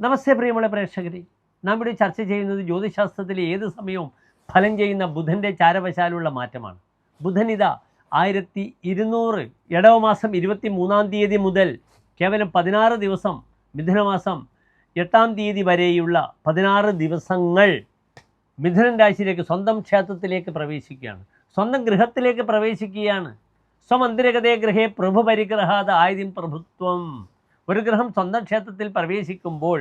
നമസ്തേ പ്രിയമുള്ള പ്രേക്ഷകരെ. നാം ഇവിടെ ചർച്ച ചെയ്യുന്നത് ജ്യോതിശാസ്ത്രത്തിലെ ഏത് സമയവും ഫലം ചെയ്യുന്ന ബുധന്റെ ചാരവശാലുള്ള മാറ്റമാണ്. ബുധൻ ഇതാ ആയിരത്തി ഇരുന്നൂറ് ഇടവമാസം ഇരുപത്തി മൂന്നാം തീയതി മുതൽ കേവലം പതിനാറ് ദിവസം മിഥുനമാസം എട്ടാം തീയതി വരെയുള്ള പതിനാറ് ദിവസങ്ങൾ മിഥുനൻ രാശിയിലേക്ക് സ്വന്തം ക്ഷേത്രത്തിലേക്ക് പ്രവേശിക്കുകയാണ്. സ്വന്തം ഗൃഹത്തിലേക്ക് പ്രവേശിക്കുകയാണ്. സ്വമന്ദിരഗതേ ഗൃഹേ പ്രഭു പരിഗ്രഹാത ആയുധം പ്രഭുത്വം. ഒരു ഗ്രഹം സ്വന്തം ക്ഷേത്രത്തിൽ പ്രവേശിക്കുമ്പോൾ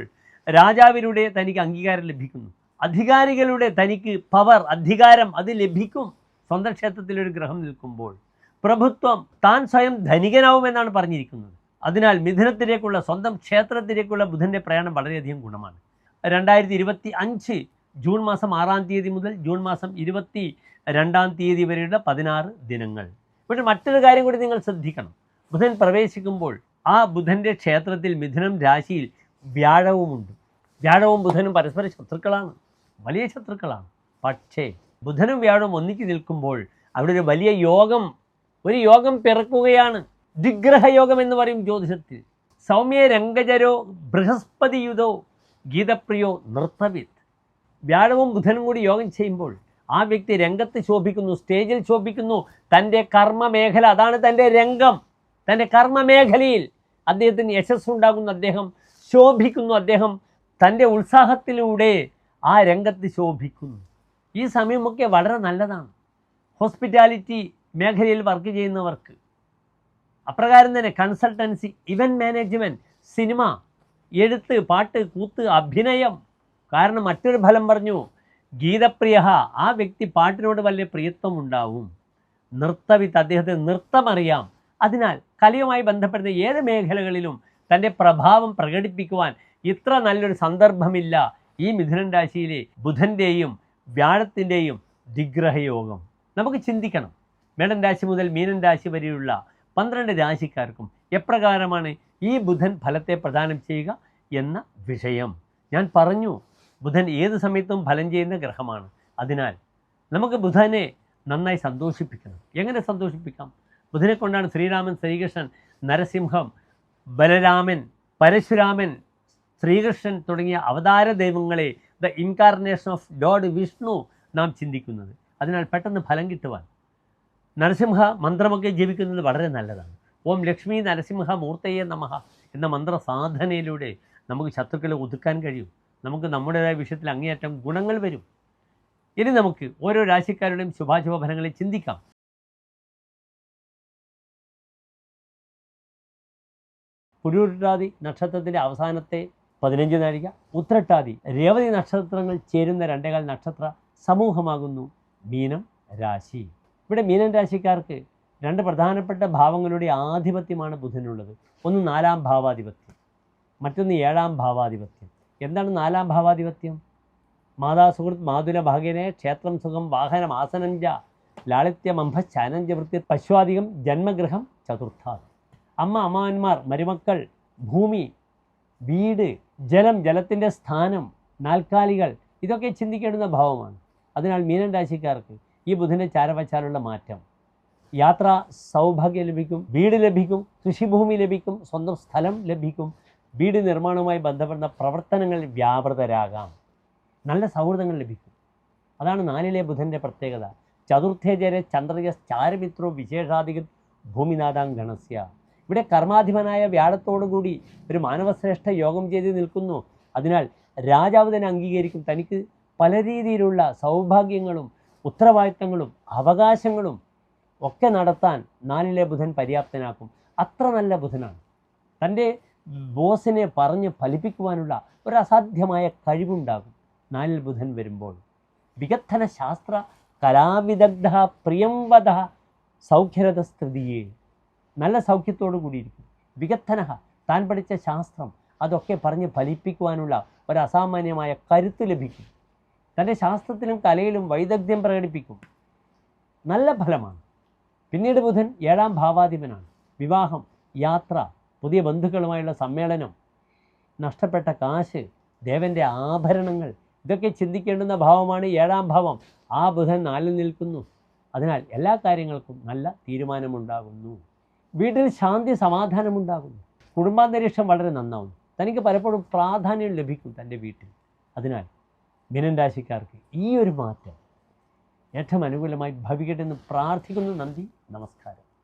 രാജാവിലൂടെ തനിക്ക് അംഗീകാരം ലഭിക്കുന്നു. അധികാരികളുടെ തനിക്ക് പവർ അധികാരം അത് ലഭിക്കും. സ്വന്തം ക്ഷേത്രത്തിൽ ഒരു ഗ്രഹം നിൽക്കുമ്പോൾ പ്രഭുത്വം താൻ സ്വയം ധനികനാവുമെന്നാണ് പറഞ്ഞിരിക്കുന്നത്. അതിനാൽ മിഥുനത്തിലേക്കുള്ള സ്വന്തം ക്ഷേത്രത്തിലേക്കുള്ള ബുധന്റെ പ്രയാണം വളരെയധികം ഗുണമാണ്. രണ്ടായിരത്തി ഇരുപത്തി അഞ്ച് ജൂൺ മാസം ആറാം തീയതി മുതൽ ജൂൺ മാസം ഇരുപത്തി രണ്ടാം തീയതി വരെയുള്ള പതിനാറ് ദിനങ്ങൾ. പക്ഷേ മറ്റൊരു കാര്യം കൂടി നിങ്ങൾ ശ്രദ്ധിക്കണം. ബുധൻ പ്രവേശിക്കുമ്പോൾ ആ ബുധന്റെ ക്ഷേത്രത്തിൽ മിഥുനം രാശിയിൽ വ്യാഴവുമുണ്ട്. വ്യാഴവും ബുധനും പരസ്പര ശത്രുക്കളാണ്. വലിയ ശത്രുക്കളാണ്. പക്ഷേ ബുധനും വ്യാഴവും ഒന്നിച്ച് നിൽക്കുമ്പോൾ അവിടെ ഒരു വലിയ യോഗം ഒരു യോഗം പിറക്കുകയാണ്. ദിഗ്രഹയോഗം എന്ന് പറയും ജ്യോതിഷത്തിൽ. സൗമ്യ രംഗജരോ ബൃഹസ്പതിയുതോ ഗീതപ്രിയോ നൃത്തവിത്ത് വ്യാഴവും ബുധനും കൂടി യോഗം ചെയ്യുമ്പോൾ ആ വ്യക്തി രംഗത്ത് ശോഭിക്കുന്നു സ്റ്റേജിൽ ശോഭിക്കുന്നു. തന്റെ കർമ്മമേഖല അതാണ് തന്റെ രംഗം. തന്റെ കർമ്മമേഖലയിൽ അദ്ദേഹത്തിന് യശസ്സുണ്ടാകുന്നു അദ്ദേഹം ശോഭിക്കുന്നു അദ്ദേഹം തന്റെ ഉത്സാഹത്തിലൂടെ ആ രംഗത്ത് ശോഭിക്കുന്നു. ഈ സമയമൊക്കെ വളരെ നല്ലതാണ്. ഹോസ്പിറ്റാലിറ്റി മേഖലയിൽ വർക്ക് ചെയ്യുന്നവർക്ക്. അപ്രകാരം തന്നെ കൺസൾട്ടൻസി ഇവന്റ് മാനേജ്മെന്റ് സിനിമ എഴുത്ത് പാട്ട് കൂത്ത് അഭിനയം. കാരണം മറ്റൊരു ഫലം പറഞ്ഞു ഗീതപ്രിയ ആ വ്യക്തി പാട്ടിനോട് വലിയ പ്രിയത്വം ഉണ്ടാവും നൃത്തവിത്ത് അദ്ദേഹത്തിന് നൃത്തമറിയാം അതിനാൽ കലയുമായി ബന്ധപ്പെടുന്ന ഏത് മേഖലകളിലും തന്റെ പ്രഭാവം പ്രകടിപ്പിക്കുവാൻ ഇത്ര നല്ലൊരു സന്ദർഭമില്ല ഈ മിഥുനൻ രാശിയിലെ ബുധന്റെയും വ്യാഴത്തിന്റെയും ദിഗ്രഹയോഗം നമുക്ക് ചിന്തിക്കണം. മേടൻ രാശി മുതൽ മീനൻ രാശി വരെയുള്ള പന്ത്രണ്ട് രാശിക്കാർക്കും എപ്രകാരമാണ് ഈ ബുധൻ ഫലത്തെ പ്രദാനം ചെയ്യുക എന്ന വിഷയം. ഞാൻ പറഞ്ഞു ബുധൻ ഏത് സമയത്തും ഫലം ചെയ്യുന്ന ഗ്രഹമാണ്. അതിനാൽ നമുക്ക് ബുധനെ നന്നായി സന്തോഷിപ്പിക്കണം. എങ്ങനെ സന്തോഷിപ്പിക്കാം? ബുധനെ കൊണ്ടാണ് ശ്രീരാമൻ ശ്രീകൃഷ്ണൻ നരസിംഹം ബലരാമൻ പരശുരാമൻ ശ്രീകൃഷ്ണൻ തുടങ്ങിയ അവതാര ദൈവങ്ങളെ the incarnation of god Vishnu നാം ചിന്തിക്കുന്നത്. അതിനാൽ പെട്ടെന്ന് ഫലം കിട്ടുവാൻ. നരസിംഹ മന്ത്രമൊക്കെ ജീവിക്കുന്നത് വളരെ നല്ലതാണ്. ഓം ലക്ഷ്മി നരസിംഹ മൂർത്തയെ നമഃ എന്ന മന്ത്ര സാധനയിലൂടെ നമുക്ക് ശത്രുക്കളെ ഒതുക്കാൻ കഴിയും. നമുക്ക് നമ്മുടേതായ വിഷയത്തിൽ അങ്ങേയറ്റം ഗുണങ്ങൾ വരും. ഇനി നമുക്ക് ഓരോ രാശിക്കാരുടെയും ശുഭാശുഭ ഫലങ്ങളെ ചിന്തിക്കാം. പുരൂരുട്ടാതി നക്ഷത്രത്തിന്റെ അവസാനത്തെ പതിനഞ്ച് നാഴിക ഉത്രട്ടാതി രേവതി നക്ഷത്രങ്ങൾ ചേരുന്ന രണ്ടേകാൽ നക്ഷത്ര സമൂഹമാകുന്നു മീനം രാശി. ഇവിടെ മീനൻ രാശിക്കാർക്ക് രണ്ട് പ്രധാനപ്പെട്ട ഭാവങ്ങളുടെ ആധിപത്യമാണ് ബുധനുള്ളത്. ഒന്ന് നാലാം ഭാവാധിപത്യം മറ്റൊന്ന് ഏഴാം ഭാവാധിപത്യം. എന്താണ് നാലാം ഭാവാധിപത്യം? മാതാ സുഹൃത്ത് മാതുല ഭാഗ്യനെ ക്ഷേത്രം സുഖം വാഹനം ആസനഞ്ച ലാളിത്യമംഭ ചാനഞ്ച വൃത്തി പശ്വാധികം ജന്മഗൃഹം ചതുർത്ഥാത് അമ്മ അമ്മാവന്മാർ മരുമക്കൾ ഭൂമി വീട് ജലം ജലത്തിന്റെ സ്ഥാനം നാൽക്കാലികൾ ഇതൊക്കെ ചിന്തിക്കേണ്ടുന്ന ഭാവമാണ്. അതിനാൽ മീനൻ രാശിക്കാർക്ക് ഈ ബുധന്റെ ചാരവച്ചാലുള്ള മാറ്റം. യാത്ര സൗഭാഗ്യം ലഭിക്കും വീട് ലഭിക്കും കൃഷിഭൂമി ലഭിക്കും സ്വന്തം സ്ഥലം ലഭിക്കും വീട് നിർമ്മാണവുമായി ബന്ധപ്പെടുന്ന പ്രവർത്തനങ്ങൾ വ്യാപൃതരാകാം. നല്ല സൗഹൃദങ്ങൾ ലഭിക്കും. അതാണ് നാലിലെ ബുധന്റെ പ്രത്യേകത. ചതുർത്ഥേചരെ ചന്ദ്രയ ചാരമിത്രോ വിശേഷാധികം ഭൂമിനാഥാം ഗണസ്യ. ഇവിടെ കർമാധിപനായ വ്യാഴത്തോടുകൂടി ഒരു മാനവശ്രേഷ്ഠ യോഗം ചെയ്ത് നിൽക്കുന്നു. അതിനാൽ രാജാവ് തന്നെ അംഗീകരിക്കും. തനിക്ക് പല രീതിയിലുള്ള സൗഭാഗ്യങ്ങളും ഉത്തരവാദിത്തങ്ങളും അവകാശങ്ങളും ഒക്കെ നടത്താൻ നാലിലെ ബുധൻ പര്യാപ്തനാക്കും. അത്ര നല്ല ബുധനാണ്. തന്റെ ബോസിനെ പറഞ്ഞ് ഫലിപ്പിക്കുവാനുള്ള ഒരു അസാധ്യമായ കഴിവുണ്ടാകും നാലിൽ ബുധൻ വരുമ്പോൾ. വികത്തന ശാസ്ത്ര കലാവിദഗ്ധ പ്രിയംവദ സൗഖ്യരഥസ്ഥിതിയെ. നല്ല സൗഖ്യത്തോടു കൂടിയിരിക്കും വികത്തനഹ താൻ പഠിച്ച ശാസ്ത്രം അതൊക്കെ പറഞ്ഞ് ഫലിപ്പിക്കുവാനുള്ള ഒരു അസാമാന്യമായ കരുത്ത് ലഭിക്കും. തന്റെ ശാസ്ത്രത്തിലും കലയിലും വൈദഗ്ധ്യം പ്രകടിപ്പിക്കും. നല്ല ഫലമാണ്. പിന്നീട് ബുധൻ ഏഴാം ഭാവാധിപനാണ്. വിവാഹം യാത്ര പുതിയ ബന്ധുക്കളുമായുള്ള സമ്മേളനം നഷ്ടപ്പെട്ട കാശ് ദേവന്റെ ആഭരണങ്ങൾ ഇതൊക്കെ ചിന്തിക്കേണ്ടുന്ന ഭാവമാണ് ഏഴാം ഭാവം. ആ ബുധൻ നാലിൽ നിൽക്കുന്നു. അതിനാൽ എല്ലാ കാര്യങ്ങൾക്കും നല്ല തീരുമാനമുണ്ടാകുന്നു. വീട്ടിൽ ശാന്തി സമാധാനമുണ്ടാകുന്നു. കുടുംബാന്തരീക്ഷം വളരെ നന്നാവും തനിക്ക് പലപ്പോഴും പ്രാധാന്യം ലഭിക്കും തന്റെ വീട്ടിൽ. അതിനാൽ മിനൻ രാശിക്കാർക്ക് ഈ ഒരു മാറ്റം ഏറ്റവും അനുകൂലമായി ഭവിക്കട്ടെ എന്ന് പ്രാർത്ഥിക്കുന്നു. നന്ദി. നമസ്കാരം.